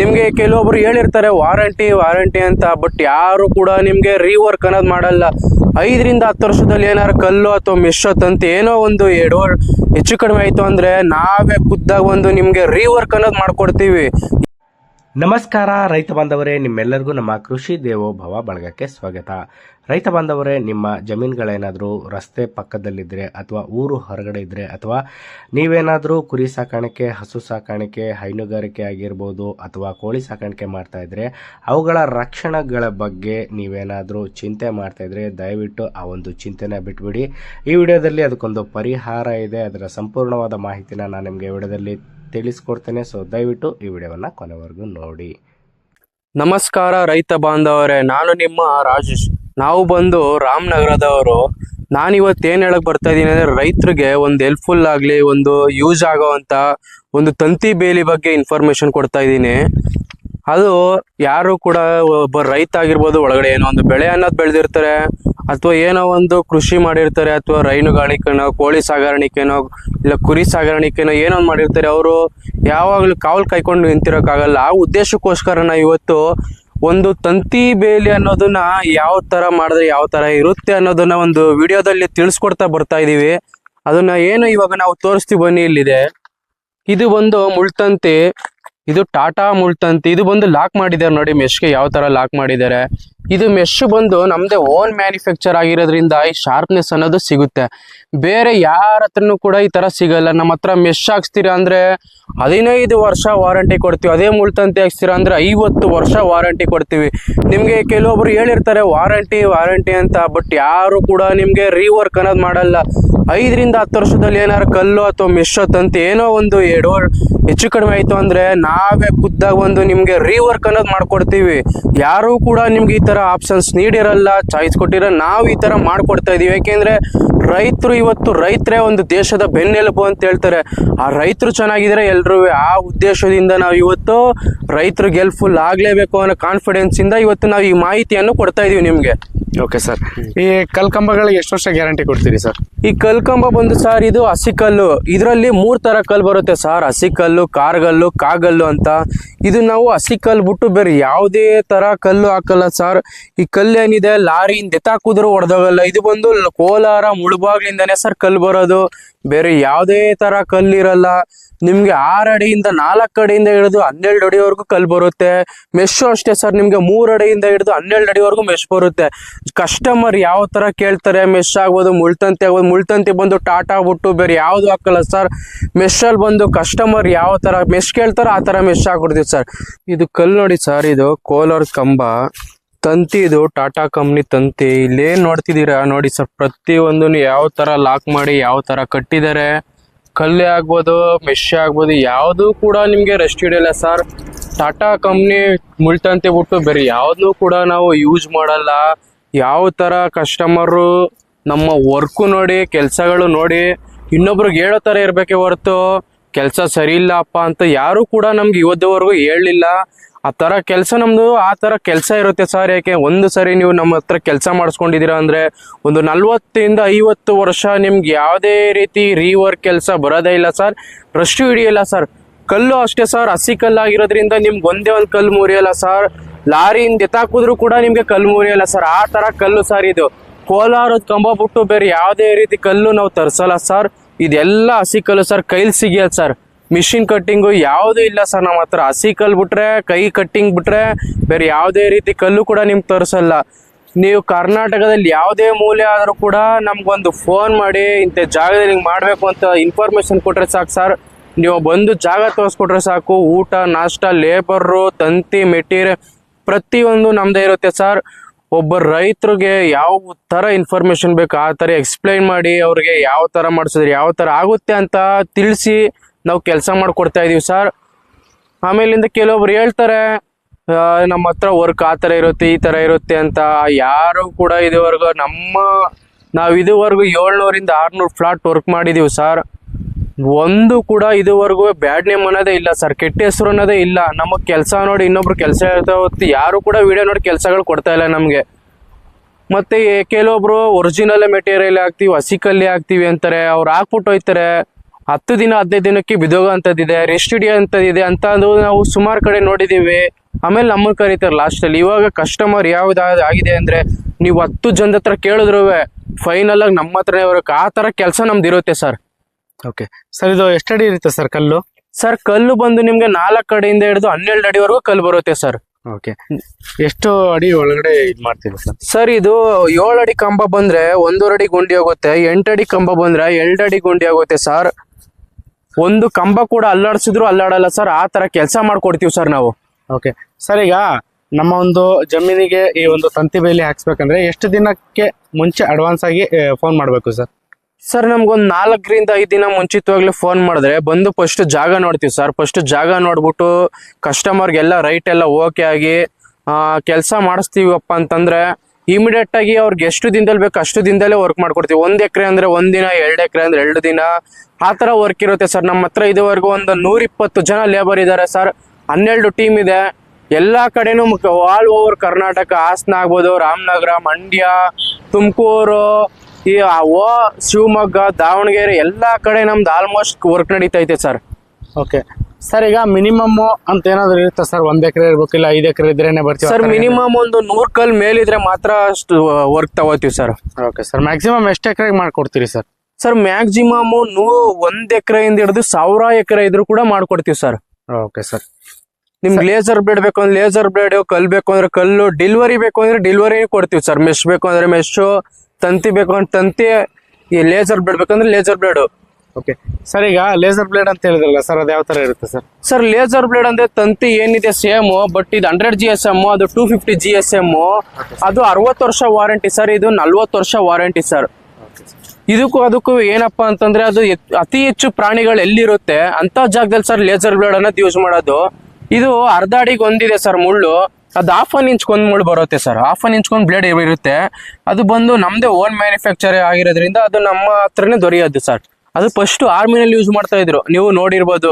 ನಿಮಗೆ ಕೆಲವೊಬ್ರು ಹೇಳಿರ್ತಾರೆ ವಾರಂಟಿ ವಾರಂಟಿ ಅಂತ ಬಟ್ ಯಾರು ಕೂಡ ನಿಮಗೆ ರೀವರ್ಕ್ ಅನ್ನೋದು ಮಾಡಲ್ಲ. ಐದರಿಂದ ಹತ್ತು ವರ್ಷದಲ್ಲಿ ಏನಾರು ಕಲ್ಲು ಅಥವಾ ಮಿಶ್ರ ತಂತಿ ಏನೋ ಒಂದು ಎಡವರ್ ಹೆಚ್ಚು ಕಡಿಮೆ ಆಯಿತು ಅಂದರೆ ನಾವೇ ಖುದ್ದಾಗಿ ಒಂದು ನಿಮಗೆ ರೀವರ್ಕ್ ಅನ್ನೋದು ಮಾಡ್ಕೊಡ್ತೀವಿ. ನಮಸ್ಕಾರ, ರೈತ ಬಾಂಧವರೇ, ನಿಮ್ಮೆಲ್ಲರಿಗೂ ನಮ್ಮ ಕೃಷಿ ದೇವೋಭವ ಬಳಗಕ್ಕೆ ಸ್ವಾಗತ. ರೈತ ಬಾಂಧವರೇ, ನಿಮ್ಮ ಜಮೀನುಗಳೇನಾದರೂ ರಸ್ತೆ ಪಕ್ಕದಲ್ಲಿದ್ದರೆ ಅಥವಾ ಊರು ಹೊರಗಡೆ ಇದ್ದರೆ ಅಥವಾ ನೀವೇನಾದರೂ ಕುರಿ ಸಾಕಾಣಿಕೆ, ಹಸು ಸಾಕಾಣಿಕೆ, ಹೈನುಗಾರಿಕೆ ಆಗಿರ್ಬೋದು ಅಥವಾ ಕೋಳಿ ಸಾಕಾಣಿಕೆ ಮಾಡ್ತಾ ಇದ್ರೆ ಅವುಗಳ ರಕ್ಷಣೆಗಳ ಬಗ್ಗೆ ನೀವೇನಾದರೂ ಚಿಂತೆ ಮಾಡ್ತಾ ಇದ್ದರೆ ದಯವಿಟ್ಟು ಆ ಒಂದು ಚಿಂತೆನ ಬಿಟ್ಬಿಡಿ. ಈ ವಿಡಿಯೋದಲ್ಲಿ ಅದಕ್ಕೊಂದು ಪರಿಹಾರ ಇದೆ. ಅದರ ಸಂಪೂರ್ಣವಾದ ಮಾಹಿತಿನ ನಾನು ನಿಮಗೆ ವಿಡಿಯೋದಲ್ಲಿ ತಿಳಿಸ್ಕೊಡ್ತೇನೆ. ಸೊ ದಯವಿಟ್ಟು ಈ ವಿಡಿಯೋವನ್ನು ಕೊನೆವರೆಗೂ ನೋಡಿ. ನಮಸ್ಕಾರ ರೈತ ಬಾಂಧವರೇ, ನಾನು ನಿಮ್ಮ ರಾಜೇಶ್. ನಾವು ಬಂದು ರಾಮನಗರದವರು. ನಾನಿವತ್ತು ಏನು ಹೇಳಕ್ ಬರ್ತಾ ಇದ್ದೀನಿ ಅಂದರೆ, ರೈತರಿಗೆ ಒಂದು ಹೆಲ್ಪ್ಫುಲ್ ಆಗಲಿ, ಒಂದು ಯೂಸ್ ಆಗೋವಂಥ ಒಂದು ತಂತಿ ಬೇಲಿ ಬಗ್ಗೆ ಇನ್ಫಾರ್ಮೇಶನ್ ಕೊಡ್ತಾ ಇದ್ದೀನಿ. ಅದು ಯಾರು ಕೂಡ ಒಬ್ಬ ರೈತ ಆಗಿರ್ಬೋದು ಒಳಗಡೆ ಏನೋ ಒಂದು ಬೆಳೆ ಅನ್ನೋದು ಬೆಳೆದಿರ್ತಾರೆ, ಅಥವಾ ಏನೋ ಒಂದು ಕೃಷಿ ಮಾಡಿರ್ತಾರೆ, ಅಥವಾ ರೈನುಗಾರಿಕೆನೋ ಕೋಳಿ ಸಾಗಾಣಿಕೆನೋ, ಇಲ್ಲ ಕುರಿ ಸಾಗಾಣಿಕೆನೋ ಏನೋ ಒಂದು ಮಾಡಿರ್ತಾರೆ, ಅವರು ಯಾವಾಗಲೂ ಕಾವಲು ಕಾಯ್ಕೊಂಡು ನಿಂತಿರೋಕ್ಕಾಗಲ್ಲ. ಆ ಉದ್ದೇಶಕ್ಕೋಸ್ಕರ ನಾವು ಇವತ್ತು ಒಂದು ತಂತಿ ಬೇಲಿ ಅನ್ನೋದನ್ನ ಯಾವ ತರ ಮಾಡಿದ್ರೆ ಯಾವ ತರ ಇರುತ್ತೆ ಅನ್ನೋದನ್ನ ಒಂದು ವಿಡಿಯೋದಲ್ಲಿ ತಿಳಿಸ್ಕೊಡ್ತಾ ಬರ್ತಾ ಇದೀವಿ. ಅದನ್ನ ಏನು ಇವಾಗ ನಾವು ತೋರಿಸ್ತೀವಿ ಬನ್ನಿ ಇಲ್ಲಿದೆ. ಇದು ಒಂದು ಮುಳ್ತಂತಿ ಇದು ಟಾಟಾ ಮುಳ್ತಂತಿ ಇದು ಬಂದು ಲಾಕ್ ಮಾಡಿದ್ದಾರೆ ನೋಡಿ ಮೆಶ್ಗೆ ಯಾವ ತರ ಲಾಕ್ ಮಾಡಿದ್ದಾರೆ. ಇದು ಮೆಶ್ ಬಂದು ನಮ್ದೇ ಓನ್ ಮ್ಯಾನುಫ್ಯಾಕ್ಚರ್ ಆಗಿರೋದ್ರಿಂದ ಈ ಶಾರ್ಪ್ನೆಸ್ ಅನ್ನೋದು ಸಿಗುತ್ತೆ. ಬೇರೆ ಯಾರ ಹತ್ರನೂ ಕೂಡ ಈ ತರ ಸಿಗಲ್ಲ. ನಮ್ಮ ಹತ್ರ ಮೆಶ್ ಹಾಕ್ಸ್ತೀರಾ ಅಂದ್ರೆ ಹದಿನೈದು ವರ್ಷ ವಾರಂಟಿ ಕೊಡ್ತೀವಿ. ಅದೇ ಮುಳ್ತಂತಿ ಹಾಕ್ಸ್ತೀರಾ ಅಂದ್ರೆ ಐವತ್ತು ವರ್ಷ ವಾರಂಟಿ ಕೊಡ್ತೀವಿ. ನಿಮ್ಗೆ ಕೆಲವೊಬ್ರು ಹೇಳಿರ್ತಾರೆ ವಾರಂಟಿ ವಾರಂಟಿ ಅಂತ ಬಟ್ ಯಾರು ಕೂಡ ನಿಮ್ಗೆ ರೀವರ್ಕ್ ಅನ್ನೋದು ಮಾಡಲ್ಲ. ಐದರಿಂದ ಹತ್ತು ವರ್ಷದಲ್ಲಿ ಏನಾರು ಕಲ್ಲು ಅಥವಾ ಮೆಶೋ ಏನೋ ಒಂದು ಎಡ ಹೆಚ್ಚು ಕಡಿಮೆ ಆಯಿತು ಅಂದ್ರೆ ನಾವೇ ಖುದ್ದಾಗಿ ಒಂದು ನಿಮಗೆ ರೀವರ್ಕ್ ಅನ್ನೋದು ಮಾಡ್ಕೊಡ್ತೀವಿ. ಯಾರು ಕೂಡ ನಿಮ್ಗೆ ಈ ತರ ಆಪ್ಷನ್ಸ್ ನೀಡಿರಲ್ಲ ಚಾಯ್ಸ್ ಕೊಟ್ಟಿರೋ, ನಾವು ಈ ತರ ಮಾಡ್ಕೊಡ್ತಾ ಇದೀವಿ. ಯಾಕೆಂದ್ರೆ ರೈತರು ಇವತ್ತು ರೈತರೇ ಒಂದು ದೇಶದ ಬೆನ್ನೆಲುಬು ಅಂತ ಹೇಳ್ತಾರೆ. ಆ ರೈತರು ಚೆನ್ನಾಗಿದ್ರೆ ಎಲ್ಲರೂ ಆ ಉದ್ದೇಶದಿಂದ ನಾವು ಇವತ್ತು ರೈತರಿಗೆ ಹೆಲ್ಪ್ಫುಲ್ ಆಗಲೇಬೇಕು ಅನ್ನೋ ಕಾನ್ಫಿಡೆನ್ಸ್ ಇಂದ ಇವತ್ತು ನಾವು ಈ ಮಾಹಿತಿಯನ್ನು ಕೊಡ್ತಾ ಇದೀವಿ ನಿಮ್ಗೆ. ಓಕೆ ಸರ್ ಈ ಕಲ್ಕಂಬಗಳಿಗೆ ಎಷ್ಟು ವರ್ಷ ಗ್ಯಾರಂಟಿ ಕೊಡ್ತೀರಿ ಸರ್ ಈ ಕಲ್ಕಂಬ ಬಂದು ಸರ್ ಇದು ಹಸಿ ಕಲ್ಲು. ಇದರಲ್ಲಿ ಮೂರ್ ತರ ಕಲ್ಲು ಬರುತ್ತೆ ಸರ್ ಹಸಿಕಲ್ಲು ಕಾರ್ಗಲ್ಲು ಕಾಗಲ್ಲು ಅಂತ. ಇದು ನಾವು ಹಸಿ ಕಲ್ಲು ಬಿಟ್ಟು ಬೇರೆ ಯಾವುದೇ ತರ ಕಲ್ಲು ಹಾಕಲ್ಲ ಸರ್ ಈ ಕಲ್ಲು ಏನಿದೆ ಲಾರಿಯಿಂದ ಎತ್ತಾಕಿದ್ರು ಹೊಡೆದೋಗಲ್ಲ. ಇದು ಬಂದು ಕೋಲಾರ ಮುಳುಬಾಗ್ಲಿಂದನೇ ಸರ್ ಕಲ್ಲು ಬರೋದು. ಬೇರೆ ಯಾವುದೇ ತರ ಕಲ್ಲಿರಲ್ಲ. ನಿಮ್ಗೆ ಆರು ಅಡಿಯಿಂದ ನಾಲ್ಕು ಅಡಿಯಿಂದ ಹಿಡಿದು ಹನ್ನೆರಡು ಅಡಿವರೆಗೂ ಕಲ್ಲು ಬರುತ್ತೆ. ಮೆಶ್ಶು ಅಷ್ಟೇ ಸರ್ ನಿಮ್ಗೆ ಮೂರು ಅಡಿಯಿಂದ ಹಿಡಿದು ಹನ್ನೆರಡು ಅಡಿವರೆಗೂ ಮೆಶ್ ಬರುತ್ತೆ. ಕಸ್ಟಮರ್ ಯಾವ ತರ ಕೇಳ್ತಾರೆ ಮೆಶ್ ಆಗ್ಬೋದು, ಮುಳ್ತಂತಿ ಆಗ್ಬೋದು, ಮುಳ್ತಂತಿ ಬಂದು ಟಾಟಾ ಬಿಟ್ಟು ಬೇರೆ ಯಾವುದು ಹಾಕಲ್ಲ ಸರ್ ಮೆಶಲ್ಲಿ ಬಂದು ಕಸ್ಟಮರ್ ಯಾವ ತರ ಮೆಸ್ ಕೇಳ್ತಾರೋ ಆ ತರ ಮೆಶ್ ಹಾಕ್ಬಿಡ್ತೀವಿ ಸರ್ ಇದು ಕಲ್ಲು ನೋಡಿ ಸರ್ ಇದು ಕೋಲಾರ ಕಂಬ. ತಂತಿ ಇದು ಟಾಟಾ ಕಂಪ್ನಿ ತಂತಿ. ಇಲ್ಲೇನ್ ನೋಡ್ತಿದ್ದೀರಾ? ನೋಡಿ ಸರ್ ಪ್ರತಿಯೊಂದನ್ನು ಯಾವ ತರ ಲಾಕ್ ಮಾಡಿ, ಯಾವ ತರ ಕಟ್ಟಿದ್ದಾರೆ. ಕಲ್ಲೇ ಆಗ್ಬೋದು ಮೆಶ್ ಆಗ್ಬೋದು, ಯಾವುದು ಕೂಡ ನಿಮಗೆ ರೆಸ್ಟ್ ಹಿಡಿಯಲ್ಲ ಸರ್ ಟಾಟಾ ಕಂಪ್ನಿ ಮುಳ್ತಂತೆ ಬಿಟ್ಟು ಬೇರೆ ಯಾವ್ದನ್ನೂ ಕೂಡ ನಾವು ಯೂಸ್ ಮಾಡಲ್ಲ. ಯಾವ ಥರ ಕಸ್ಟಮರು ನಮ್ಮ ವರ್ಕು ನೋಡಿ, ಕೆಲಸಗಳು ನೋಡಿ ಇನ್ನೊಬ್ರಿಗೆ ಹೇಳೋ ಥರ ಇರಬೇಕೆ ಹೊರತು ಕೆಲಸ ಸರಿ ಇಲ್ಲಪ್ಪ ಅಂತ ಯಾರು ಕೂಡ ನಮ್ಗೆ ಇವತ್ತುವರೆಗೂ ಹೇಳಲಿಲ್ಲ ಆ ಥರ ಕೆಲಸ ನಮ್ಮದು ಆ ಥರ ಕೆಲಸ ಇರುತ್ತೆ ಸರ್. ಯಾಕೆ ಒಂದು ಸರಿ ನೀವು ನಮ್ಮ ಹತ್ರ ಕೆಲಸ ಮಾಡಿಸ್ಕೊಂಡಿದ್ದೀರಾ ಅಂದರೆ ಒಂದು ನಲ್ವತ್ತಿಂದ ಐವತ್ತು ವರ್ಷ ನಿಮ್ಗೆ ಯಾವುದೇ ರೀತಿ ರೀವರ್ಕ್ ಕೆಲಸ ಬರೋದೇ ಇಲ್ಲ ಸರ್. ರಷ್ಟು ಹಿಡಿಯಲ್ಲ ಸರ್. ಕಲ್ಲು ಅಷ್ಟೇ ಸರ್. ಹಸಿ ಕಲ್ಲಾಗಿರೋದ್ರಿಂದ ನಿಮ್ಗೆ ಒಂದೇ ಒಂದು ಕಲ್ಲು ಮುರಿಯಲ್ಲ ಸರ್. ಲಾರಿಯಿಂದ ಎತ್ತಾಕಿದ್ರು ಕೂಡ ನಿಮಗೆ ಕಲ್ಲು ಮುರಿಯಲ್ಲ ಸರ್. ಆ ಥರ ಕಲ್ಲು ಸರ್ ಇದು. ಕೋಲಾರದ ಕಂಬ ಬಿಟ್ಟು ಬೇರೆ ಯಾವುದೇ ರೀತಿ ಕಲ್ಲು ನಾವು ತರಿಸಲ್ಲ ಸರ್. ಇದೆಲ್ಲ ಹಸಿ ಕಲ್ಲು ಸರ್. ಕೈಲಿ ಸಿಗಿಯಲ್ಲ ಸರ್. ಮಿಷಿನ್ ಕಟ್ಟಿಂಗು ಯಾವುದೂ ಇಲ್ಲ ಸರ್ ನಮ್ಮ ಹತ್ರ. ಹಸಿ ಕಲ್ಲು ಬಿಟ್ರೆ, ಕೈ ಕಟ್ಟಿಂಗ್ ಬಿಟ್ರೆ ಬೇರೆ ಯಾವುದೇ ರೀತಿ ಕಲ್ಲು ಕೂಡ ನಿಮ್ಗೆ ತರಿಸಲ್ಲ. ನೀವು ಕರ್ನಾಟಕದಲ್ಲಿ ಯಾವುದೇ ಮೂಲೆ ಆದರೂ ಕೂಡ ನಮ್ಗೊಂದು ಫೋನ್ ಮಾಡಿ ಇಂಥ ಜಾಗದಲ್ಲಿ ಹಿಂಗೆ ಮಾಡಬೇಕು ಅಂತ ಇನ್ಫಾರ್ಮೇಶನ್ ಕೊಟ್ಟರೆ ಸಾಕು ಸರ್. ನೀವು ಬಂದು ಜಾಗ ತೋರಿಸ್ಕೊಟ್ರೆ ಸಾಕು. ಊಟ, ನಾಷ್ಟ ಲೇಬರು ತಂತಿ ಮೆಟೀರಿಯಲ್ ಪ್ರತಿಯೊಂದು ನಮ್ಮದೇ ಇರುತ್ತೆ ಸರ್. ಒಬ್ಬ ರೈತರಿಗೆ ಯಾವ ಥರ ಇನ್ಫಾರ್ಮೇಶನ್ ಬೇಕು, ಆ ಥರ ಎಕ್ಸ್ಪ್ಲೈನ್ ಮಾಡಿ ಅವ್ರಿಗೆ ಯಾವ ಥರ ಮಾಡಿಸಿದ್ರೆ, ಯಾವ ಥರ ಆಗುತ್ತೆ ಅಂತ ತಿಳಿಸಿ ನಾವು ಕೆಲಸ ಮಾಡಿಕೊಡ್ತಾ ಇದ್ದೀವಿ ಸರ್. ಆಮೇಲಿಂದ ಕೆಲವೊಬ್ರು ಹೇಳ್ತಾರೆ ನಮ್ಮ ಹತ್ರ ವರ್ಕ್ ಆ ಥರ ಇರುತ್ತೆ, ಈ ಥರ ಇರುತ್ತೆ ಅಂತ. ಯಾರು ಕೂಡ ಇದುವರೆಗೂ ನಮ್ಮ, ನಾವು ಇದುವರೆಗೂ ಏಳ್ನೂರಿಂದ ಆರ್ನೂರು ಫ್ಲಾಟ್ ವರ್ಕ್ ಮಾಡಿದ್ದೀವಿ ಸರ್. ಒಂದು ಕೂಡ ಇದುವರೆಗೂ ಬ್ಯಾಡ್ ನೇಮ್ ಅನ್ನೋದೇ ಇಲ್ಲ ಸರ್ ಕೆಟ್ಟ ಹೆಸರು ಅನ್ನೋದೇ ಇಲ್ಲ. ನಮಗೆ ಕೆಲಸ ನೋಡಿ ಇನ್ನೊಬ್ರು ಕೆಲಸ ಹೊತ್ತು ಯಾರು ಕೂಡ ವಿಡಿಯೋ ನೋಡಿ ಕೆಲಸಗಳು ಕೊಡ್ತಾ ಇಲ್ಲ ನಮಗೆ. ಮತ್ತೆ ಕೆಲವೊಬ್ರು ಒರಿಜಿನಲ್ ಮೆಟೀರಿಯಲ್ ಹಾಕ್ತಿವಿ, ಹಸಿಕಲ್ಲಿ ಹಾಕ್ತಿವಿ ಅಂತಾರೆ. ಅವ್ರು ಹಾಕ್ಬಿಟ್ಟು ಹೋಯ್ತಾರೆ. ಹತ್ತು ದಿನ, ಹದಿನೈದು ದಿನಕ್ಕೆ ಬಿದೋಗೋ ಅಂಥದ್ದಿದೆ ರೆಸ್ಟ್ ಹಿಡಿಯೋ ಅಂತ ಅದು ನಾವು ಸುಮಾರು ಕಡೆ ನೋಡಿದ್ದೀವಿ ಆಮೇಲೆ ನಮ್ಮ ಕರೀತಾರೆ ಲಾಸ್ಟಲ್ಲಿ ಇವಾಗ ಕಸ್ಟಮರ್ ಯಾವ್ದು ಆಗಿದೆ ಅಂದರೆ ನೀವು ಹತ್ತು ಜನದ ಹತ್ರ ಕೇಳಿದ್ರು ಫೈನಲ್ ಆಗಿ ನಮ್ಮ ಹತ್ರನೇ ಬರೋಕೆ. ಆ ಥರ ಕೆಲಸ ನಮ್ದು ಇರುತ್ತೆ ಸರ್ ಓಕೆ. ಸರ್ ಇದು ಎಷ್ಟಡಿ ಇರುತ್ತೆ ಸರ್ ಕಲ್ಲು? ಸರ್ ಕಲ್ಲು ಬಂದು ನಿಮಗೆ ನಾಲ್ಕು ಅಡಿಯಿಂದ ಹಿಡಿದು ಹನ್ನೆರಡು ಅಡಿವರೆಗೂ ಕಲ್ಲು ಬರುತ್ತೆ ಸರ್. ಓಕೆ. ಎಷ್ಟು ಅಡಿ ಒಳಗಡೆ ಇದು ಮಾಡ್ತೀವಿ ಸರ್? ಸರ್ ಇದು ಏಳು ಅಡಿ ಕಂಬ ಬಂದ್ರೆ ಒಂದೂವರೆ ಅಡಿ ಗುಂಡಿ ಹೋಗುತ್ತೆ ಎಂಟು ಅಡಿ ಕಂಬ ಬಂದ್ರೆ ಎರಡು ಅಡಿ ಗುಂಡಿ ಆಗುತ್ತೆ ಸರ್. ಒಂದು ಕಂಬ ಕೂಡ ಅಲ್ಲಾಡಿಸಿದ್ರು ಅಲ್ಲಾಡಲ್ಲ ಸರ್ ಆ ತರ ಕೆಲಸ ಮಾಡ್ಕೊಡ್ತೀವಿ ಸರ್ ನಾವು. ಓಕೆ. ಸರ್ ಈಗ ನಮ್ಮ ಒಂದು ಜಮೀನಿಗೆ ಈ ಒಂದು ತಂತಿ ಬೇಲಿ ಹಾಕ್ಸ್ಬೇಕಂದ್ರೆ ಎಷ್ಟು ದಿನಕ್ಕೆ ಮುಂಚೆ ಅಡ್ವಾನ್ಸ್ ಆಗಿ ಫೋನ್ ಮಾಡಬೇಕು ಸರ್? ಸರ್ ನಮ್ಗೊಂದು ನಾಲ್ಕರಿಂದ ಐದು ದಿನ ಮುಂಚಿತವಾಗ್ಲೇ ಫೋನ್ ಮಾಡಿದ್ರೆ, ಬಂದು ಫಸ್ಟ್ ಜಾಗ ನೋಡ್ತೀವಿ ಸರ್ ಫಸ್ಟ್ ಜಾಗ ನೋಡ್ಬಿಟ್ಟು ಕಸ್ಟಮರ್ಗೆಲ್ಲ ರೈಟ್ ಎಲ್ಲ ಓಕೆ ಆಗಿ ಕೆಲಸ ಮಾಡಿಸ್ತೀವಪ್ಪ ಅಂತಂದ್ರೆ ಇಮಿಡಿಯೇಟ್ ಆಗಿ ಅವ್ರಿಗೆ ಎಷ್ಟು ದಿನದಲ್ಲಿ ಬೇಕು ಅಷ್ಟು ದಿನದಲ್ಲೇ ವರ್ಕ್ ಮಾಡ್ಕೊಡ್ತೀವಿ. ಒಂದ್ ಎಕರೆ ಅಂದ್ರೆ ಒಂದ್ ದಿನ, ಎರಡು ಎಕರೆ ಅಂದ್ರೆ ಎರಡು ದಿನ. ಆ ತರ ವರ್ಕ್ ಇರುತ್ತೆ ಸರ್ ನಮ್ಮ ಹತ್ರ ಇದುವರೆಗೂ ಒಂದು ನೂರ ಇಪ್ಪತ್ತು ಜನ ಲೇಬರ್ ಇದ್ದಾರೆ ಸರ್ ಹನ್ನೆರಡು ಟೀಮ್ ಇದೆ. ಎಲ್ಲಾ ಕಡೆನೂ ಆಲ್ ಓವರ್ ಕರ್ನಾಟಕ, ಹಾಸನ ಆಗ್ಬೋದು, ರಾಮನಗರ, ಮಂಡ್ಯ, ತುಮಕೂರು ಈ ಆ ಓ ಶಿವಮೊಗ್ಗ ದಾವಣಗೆರೆ ಎಲ್ಲಾ ಕಡೆ ನಮ್ದು ಆಲ್ಮೋಸ್ಟ್ ವರ್ಕ್ ನಡೀತೈತೆ ಸರ್ ಓಕೆ ಸರ್ ಈಗ ಮಿನಿಮಮ್ ಅಂತ ಏನಾದ್ರು ಇರುತ್ತೆ ಸರ್ ಒಂದ್ ಎಕರೆ ಇರ್ಬೇಕು ಇಲ್ಲ ಐದು ಎಕರೆ ಇದ್ರೇನೆ ಬರ್ತೀವಿ ಸರ್ ಮಿನಿಮಮ್ ಒಂದು ನೂರ್ ಕಲ್ ಮೇಲಿದ್ರೆ ಮಾತ್ರ ಅಷ್ಟು ವರ್ಕ್ ತಗೋತೀವಿ ಸರ್ ಓಕೆ ಸರ್ ಮ್ಯಾಕ್ಸಿಮಮ್ ಎಷ್ಟು ಎಕರೆಗೆ ಮಾಡ್ಕೊಡ್ತೀರಿ ಸರ್ ಸರ್ ಮ್ಯಾಕ್ಸಿಮಮ್ ನೂ ಒಂದ್ ಎಕರೆಯಿಂದ ಹಿಡಿದು ಸಾವಿರ ಎಕರೆ ಇದ್ರು ಕೂಡ ಮಾಡ್ಕೊಡ್ತೀವಿ ಸರ್ ಓಕೆ ಸರ್ ನಿಮ್ಗೆ ಲೇಸರ್ ಬ್ಲೇಡ್ ಬೇಕು ಅಂದ್ರೆ ಲೇಸರ್ ಬ್ಲೇಡ್ ಕಲ್ ಬೇಕು ಅಂದ್ರೆ ಕಲ್ಲು ಡಿಲ್ವರಿ ಬೇಕು ಅಂದ್ರೆ ಡಿಲ್ವರಿ ಕೊಡ್ತೀವಿ ಸರ್ ಮೆಶ್ ಬೇಕು ಅಂದ್ರೆ ಮೆಶು ತಂತಿ ಬೇಕು ಅಂತ ತಂತಿ ಈ ಲೇಸರ್ ಬ್ಲೇಡ್ ಬೇಕಂದ್ರೆ ಲೇಸರ್ ಬ್ಲೇಡ್ ಓಕೆ ಸರ್ ಈಗ ಲೇಸರ್ ಬ್ಲೇಡ್ ಅಂತ ಹೇಳಿದ್ರಲ್ಲ ಸರ್ ಅದು ಯಾವ ತರ ಇರುತ್ತೆ ಸರ್ ಸರ್ ಲೇಸರ್ ಬ್ಲೇಡ್ ಅಂದ್ರೆ ತಂತಿ ಏನಿದೆ ಸೇಮ್ ಬಟ್ ಇದು ಹಂಡ್ರೆಡ್ ಜಿ ಎಸ್ ಎಂ ಅದು two fifty G S M ಅದು ಅರವತ್ತು ವರ್ಷ ವಾರಂಟಿ ಸರ್ ಇದು ನಲ್ವತ್ತು ವರ್ಷ ವಾರಂಟಿ ಸರ್ ಇದಕ್ಕೂ ಅದಕ್ಕೂ ಏನಪ್ಪಾ ಅಂತಂದ್ರೆ ಅದು ಅತಿ ಹೆಚ್ಚು ಪ್ರಾಣಿಗಳು ಎಲ್ಲಿರುತ್ತೆ? ಅಂತ ಜಾಗದಲ್ಲಿ ಸರ್ ಲೇಸರ್ ಬ್ಲೇಡ್ ಅನ್ನೋದು ಯೂಸ್ ಮಾಡೋದು. ಇದು ಅರ್ಧ ಅಡಿಗೆ ಒಂದಿದೆ ಸರ್ ಮುಳ್ಳು. ಅದು ಹಾಫ್ ಅನ್ ಇಂಚ್ ಮುಳ್ಳು ಬರುತ್ತೆ ಸರ್ ಹಾಫ್ ಅನ್ ಇಂಚ್ ಒಂದು ಬ್ಲೇಡ್ ಇರುತ್ತೆ ಅದು ಬಂದು ನಮ್ದೇ ಓನ್ ಮ್ಯಾನುಫ್ಯಾಕ್ಚರ್ ಆಗಿರೋದ್ರಿಂದ ಅದು ನಮ್ಮ ಹತ್ರನೇ ದೊರೆಯೋದು ಸರ್ ಅದು ಫಸ್ಟ್ ಆರ್ಮಿನಲ್ಲಿ ಯೂಸ್ ಮಾಡ್ತಾ ಇದ್ರು. ನೀವು ನೋಡಿರ್ಬೋದು.